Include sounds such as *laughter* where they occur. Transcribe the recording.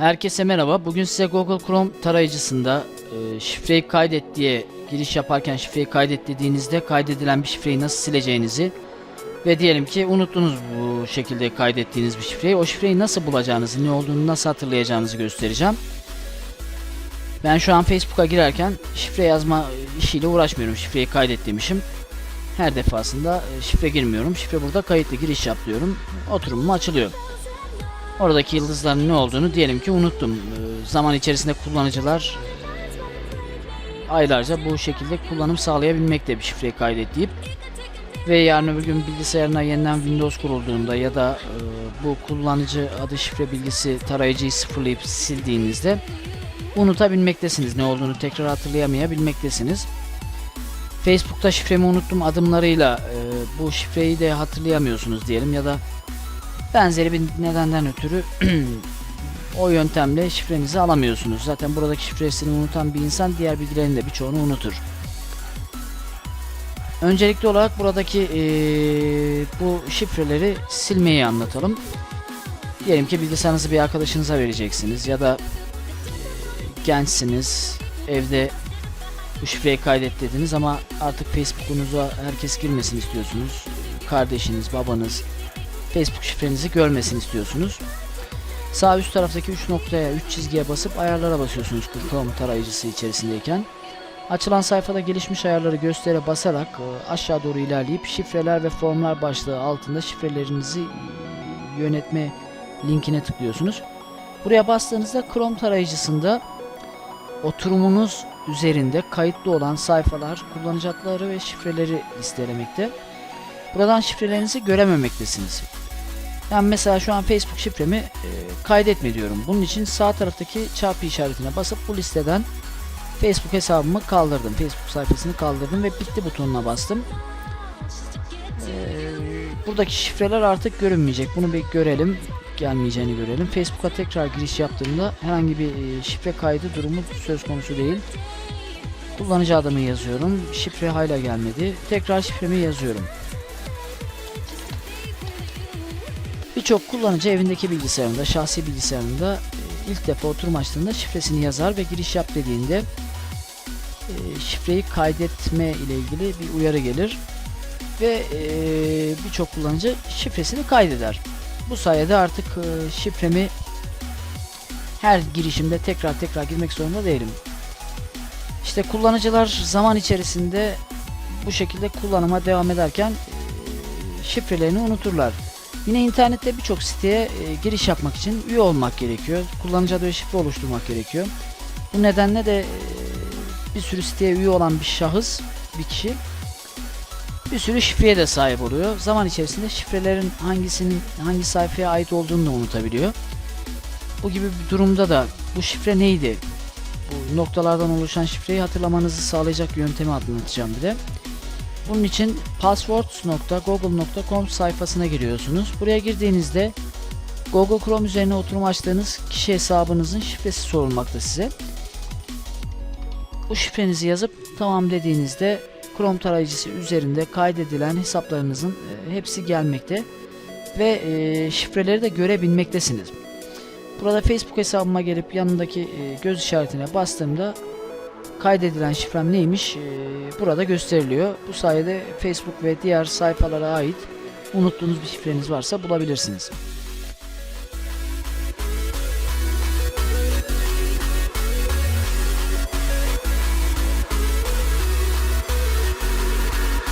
Herkese merhaba. Bugün size Google Chrome tarayıcısında e, şifreyi kaydet diye giriş yaparken şifreyi kaydet dediğinizde kaydedilen bir şifreyi nasıl sileceğinizi ve diyelim ki unuttunuz bu şekilde kaydettiğiniz bir şifreyi. O şifreyi nasıl bulacağınızı, ne olduğunu nasıl hatırlayacağınızı göstereceğim. Ben şu an Facebook'a girerken şifre yazma işiyle uğraşmıyorum. Şifreyi kaydet demişim. Her defasında e, şifre girmiyorum. Şifre burada kayıtlı giriş yap diyorum. Oturumum açılıyor. Oradaki yıldızların ne olduğunu diyelim ki unuttum. Ee, zaman içerisinde kullanıcılar aylarca bu şekilde kullanım sağlayabilmekte bir şifreyi kaydet ve yarın öbür gün bilgisayarına yeniden Windows kurulduğunda ya da e, bu kullanıcı adı şifre bilgisi tarayıcıyı sıfırlayıp sildiğinizde unutabilmektesiniz. Ne olduğunu tekrar hatırlayamayabilmektesiniz. Facebook'ta şifremi unuttum adımlarıyla e, bu şifreyi de hatırlayamıyorsunuz diyelim ya da benzeri bir nedenden ötürü *clears throat* o yöntemle şifrenizi alamıyorsunuz. Zaten buradaki şifresini unutan bir insan diğer bilgilerin de birçoğunu unutur. Öncelikli olarak buradaki eee, bu şifreleri silmeyi anlatalım. Diyelim ki bilgisayarınızı bir arkadaşınıza vereceksiniz ya da eee, gençsiniz, evde bu şifreyi kaydet ama artık Facebook'unuza herkes girmesin istiyorsunuz. Kardeşiniz, babanız, Facebook şifrenizi görmesini istiyorsunuz. Sağ üst taraftaki 3 noktaya 3 çizgiye basıp ayarlara basıyorsunuz Chrome tarayıcısı içerisindeyken. Açılan sayfada gelişmiş ayarları göstere basarak e, aşağı doğru ilerleyip şifreler ve formlar başlığı altında şifrelerinizi yönetme linkine tıklıyorsunuz. Buraya bastığınızda Chrome tarayıcısında oturumunuz üzerinde kayıtlı olan sayfalar, kullanıcı adları ve şifreleri listelemekte. Buradan şifrelerinizi görememektesiniz. Ben mesela şu an Facebook şifremi e, kaydetme diyorum. Bunun için sağ taraftaki çarpı işaretine basıp bu listeden Facebook hesabımı kaldırdım. Facebook sayfasını kaldırdım ve bitti butonuna bastım. E, buradaki şifreler artık görünmeyecek. Bunu bir görelim. Gelmeyeceğini görelim. Facebook'a tekrar giriş yaptığımda herhangi bir e, şifre kaydı durumu söz konusu değil. Kullanıcı adımı yazıyorum. Şifre hala gelmedi. Tekrar şifremi yazıyorum. Birçok kullanıcı evindeki bilgisayarında, şahsi bilgisayarında e, ilk defa oturum açtığında şifresini yazar ve giriş yap dediğinde e, şifreyi kaydetme ile ilgili bir uyarı gelir ve e, birçok kullanıcı şifresini kaydeder. Bu sayede artık şifremi her girişimde tekrar tekrar girmek zorunda değilim. İşte kullanıcılar zaman içerisinde bu şekilde kullanıma devam ederken şifrelerini unuturlar. Yine internette birçok siteye e, giriş yapmak için üye olmak gerekiyor. Kullanıcı adı ve şifre oluşturmak gerekiyor. Bu nedenle de e, bir sürü siteye üye olan bir şahıs, bir kişi bir sürü şifreye de sahip oluyor. Zaman içerisinde şifrelerin hangisinin hangi sayfaya ait olduğunu da unutabiliyor. Bu gibi bir durumda da bu şifre neydi? Bu noktalardan oluşan şifreyi hatırlamanızı sağlayacak yöntemi anlatacağım bir de. Bunun için passwords.google.com sayfasına giriyorsunuz. Buraya girdiğinizde Google Chrome üzerine oturum açtığınız kişi hesabınızın şifresi sorulmakta size. Bu şifrenizi yazıp tamam dediğinizde Chrome tarayıcısı üzerinde kaydedilen hesaplarınızın e, hepsi gelmekte ve e, şifreleri de görebilmektesiniz. Burada Facebook hesabıma gelip yanındaki e, göz işaretine bastığımda kaydedilen şifrem neymiş e, burada gösteriliyor. Bu sayede Facebook ve diğer sayfalara ait unuttuğunuz bir şifreniz varsa bulabilirsiniz.